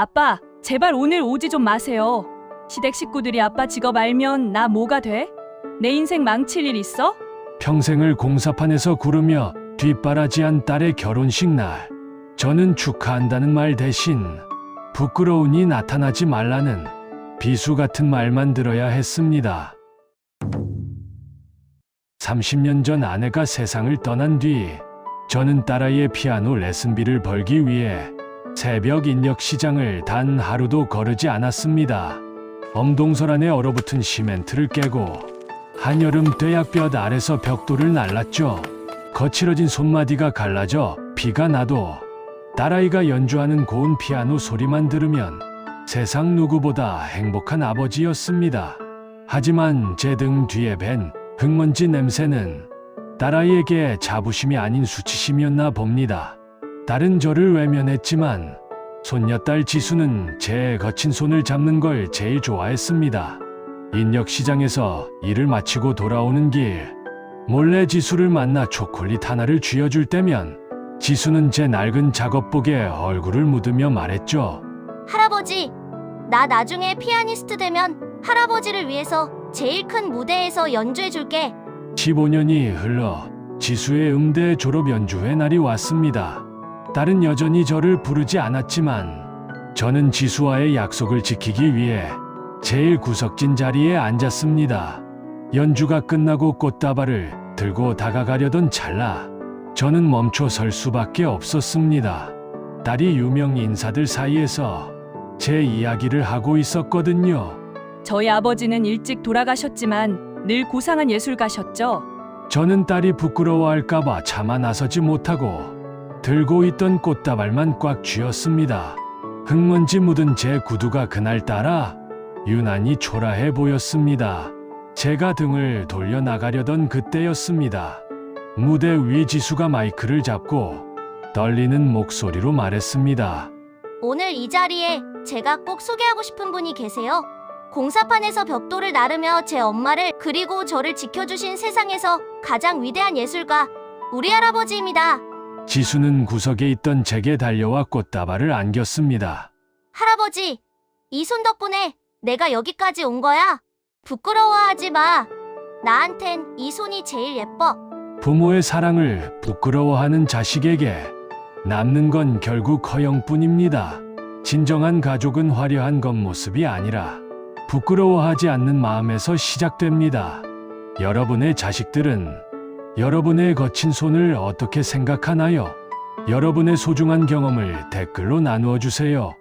아빠, 제발 오늘 오지 좀 마세요. 시댁 식구들이 아빠 직업 알면 나 뭐가 돼? 내 인생 망칠 일 있어? 평생을 공사판에서 구르며 뒷바라지한 딸의 결혼식 날. 저는 축하한다는 말 대신 부끄러우니 나타나지 말라는 비수 같은 말만 들어야 했습니다. 30년 전 아내가 세상을 떠난 뒤 저는 딸아이의 피아노 레슨비를 벌기 위해 새벽 인력 시장을 단 하루도 거르지 않았습니다. 엄동설 안에 얼어붙은 시멘트를 깨고 한여름 뙤약볕 아래서 벽돌을 날랐죠. 거칠어진 손마디가 갈라져 비가 나도 딸아이가 연주하는 고운 피아노 소리만 들으면 세상 누구보다 행복한 아버지였습니다. 하지만 제 등 뒤에 밴 흙먼지 냄새는 딸아이에게 자부심이 아닌 수치심이었나 봅니다. 딸은 저를 외면했지만 손녀딸 지수는 제 거친 손을 잡는 걸 제일 좋아했습니다. 인력 시장에서 일을 마치고 돌아오는 길 몰래 지수를 만나 초콜릿 하나를 쥐어줄 때면 지수는 제 낡은 작업복에 얼굴을 묻으며 말했죠. 할아버지, 나 나중에 피아니스트 되면 할아버지를 위해서 제일 큰 무대에서 연주해 줄게. 15년이 흘러 지수의 음대 졸업 연주회 날이 왔습니다. 딸은 여전히 저를 부르지 않았지만 저는 지수와의 약속을 지키기 위해 제일 구석진 자리에 앉았습니다. 연주가 끝나고 꽃다발을 들고 다가가려던 찰나 저는 멈춰 설 수밖에 없었습니다. 딸이 유명 인사들 사이에서 제 이야기를 하고 있었거든요. 저희 아버지는 일찍 돌아가셨지만 늘 고상한 예술가셨죠. 저는 딸이 부끄러워할까봐 차마 나서지 못하고 들고 있던 꽃다발만 꽉 쥐었습니다. 흙먼지 묻은 제 구두가 그날따라 유난히 초라해 보였습니다. 제가 등을 돌려 나가려던 그때였습니다. 무대 위 지수가 마이크를 잡고 떨리는 목소리로 말했습니다. 오늘 이 자리에 제가 꼭 소개하고 싶은 분이 계세요. 공사판에서 벽돌을 나르며 제 엄마를 그리고 저를 지켜주신 세상에서 가장 위대한 예술가 우리 할아버지입니다. 지수는 구석에 있던 제게 달려와 꽃다발을 안겼습니다. 할아버지, 이 손 덕분에 내가 여기까지 온 거야. 부끄러워하지 마. 나한텐 이 손이 제일 예뻐. 부모의 사랑을 부끄러워하는 자식에게 남는 건 결국 허영뿐입니다. 진정한 가족은 화려한 겉모습이 아니라 부끄러워하지 않는 마음에서 시작됩니다. 여러분의 자식들은 여러분의 거친 손을 어떻게 생각하나요? 여러분의 소중한 경험을 댓글로 나누어 주세요.